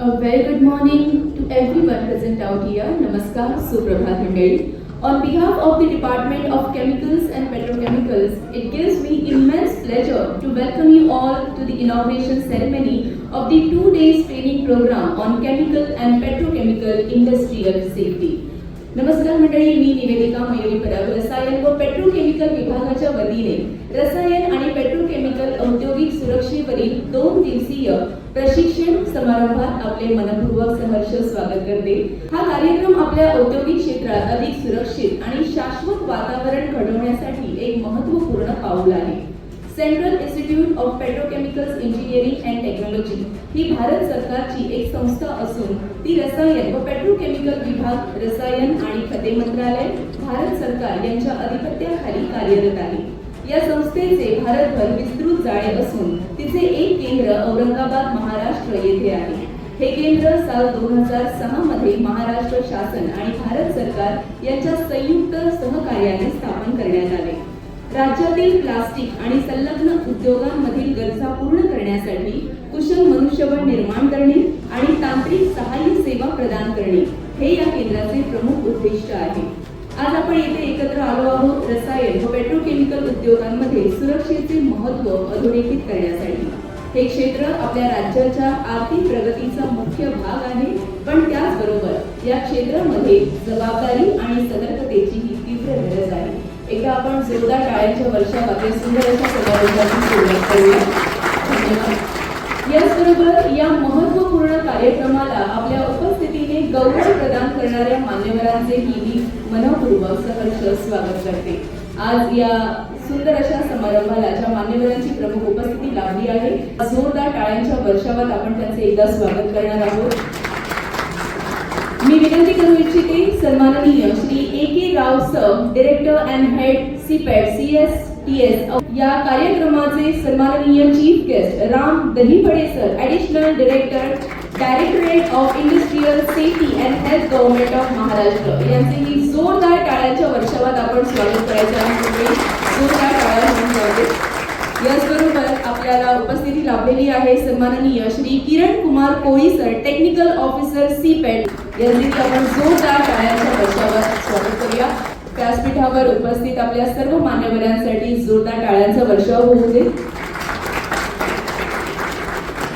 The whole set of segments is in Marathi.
A very good morning to everyone present out here. Namaskar, Suprabhat Mandali. On behalf of the Department of Chemicals and Petrochemicals, it gives me immense pleasure to welcome you all to the inauguration ceremony of the two days training program on chemical and petrochemical industrial safety. नमस्कार मंडळी मी निवेदिका मयुरी परब रसायन व पेट्रोकेमिकल विभागाच्या वतीने रसायन दोन दिवसीय प्रशिक्षण समारंभात आपले मनपूर्वक सहर्ष स्वागत करते. हा कार्यक्रम आपल्या औद्योगिक क्षेत्रात अधिक सुरक्षित आणि शाश्वत वातावरण घडवण्यासाठी एक महत्त्वपूर्ण पाऊल आहे. Central institute of petrochemicals engineering and technology ही भारत सरकारची एक संस्था असून ती रसायन व पेट्रोकेमिकल विभाग रसायन आणि खते मंत्रालय भारत सरकार यांच्या अधिपत्याखाली कार्यरत आहे. या संस्थेचे भारतभर विस्तृत जाळे असून तिचे एक केंद्र औरंगाबाद महाराष्ट्र येथे आहे. हे केंद्र साल दोन हजार सहा मध्ये महाराष्ट्र शासन आणि भारत सरकार यांच्या संयुक्त सहकार्याने स्थापन करण्यात आले. राज्यातील प्लास्टिक आणि संलग्न उद्योगांमधील गरजा पूर्ण करण्यासाठी कुशल मनुष्यबळ निर्माण करणे आणि तांत्रिक सहाय्य सेवा प्रदान करणे हे या केंद्राचे प्रमुख उद्दिष्ट आहे. आज आपण येथे एकत्र आलो आहोत रसायन व पेट्रोकेमिकल उद्योगांमध्ये सुरक्षेचे महत्त्व अधोरेखित करण्यासाठी. हे क्षेत्र आपल्या राज्याच्या आर्थिक प्रगतीचा मुख्य भाग आहे पण त्याचबरोबर या क्षेत्रामध्ये जबाबदारी आणि सतर्कतेची ही तीव्र गरज आहे. एकदा आपण जोरदार टाळ्यांच्या वर्षामध्ये सुंदर अशा समारोहाची सुरुवात करूया. याचबरोबर या महत्त्वपूर्ण कार्यक्रमात गौरव प्रदान करणाऱ्या मान्यवरांचेही मी मनपूर्वक सहर्ष स्वागत करते. आज या सुंदर अशा समारंभाला ज्या मान्यवरांची प्रमुख उपस्थिती लाभली आहे जोरदार टाळ्यांच्या वर्षावात आपण त्यांचे एकदा स्वागत करणार आहोत. मी विनंती करू इच्छिते सन्माननीय Shri A K Rao sir director and head CIPET C S T S या कार्यक्रमाचे सन्माननीय chief guest Ram Dahiphale sir additional director directorate of industrial safety and health government of Maharashtra यांचेही जोरदार टाळ्यांच्या वर्षावात आपण स्वागत करायचं आहे. म्हणजे जोरदार टाळ्या म्हणून स्वागत याचबरोबर आपल्याला उपस्थिती लाभलेली आहे सन्माननीय Shri Kiran Kumar Koli sir technical officer CIPET यांचे आपण जोरदार टाळ्यांच्या वर्षावर स्वागत करूया. व्यासपीठावर उपस्थित आपल्या सर्व मान्यवरांसाठी जोरदार टाळ्यांचा वर्षाव होऊ दे.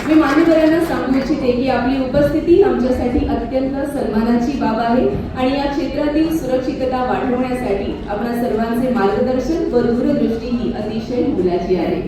मी मान्यवरांना सांगू इच्छिते की आपली उपस्थिती आमच्यासाठी अत्यंत सन्मानाची बाब आहे आणि या क्षेत्रातील सुरक्षितता वाढवण्यासाठी आपण सर्वांचे मार्गदर्शन व दूरदृष्टी ही अतिशय मुलाची आहे.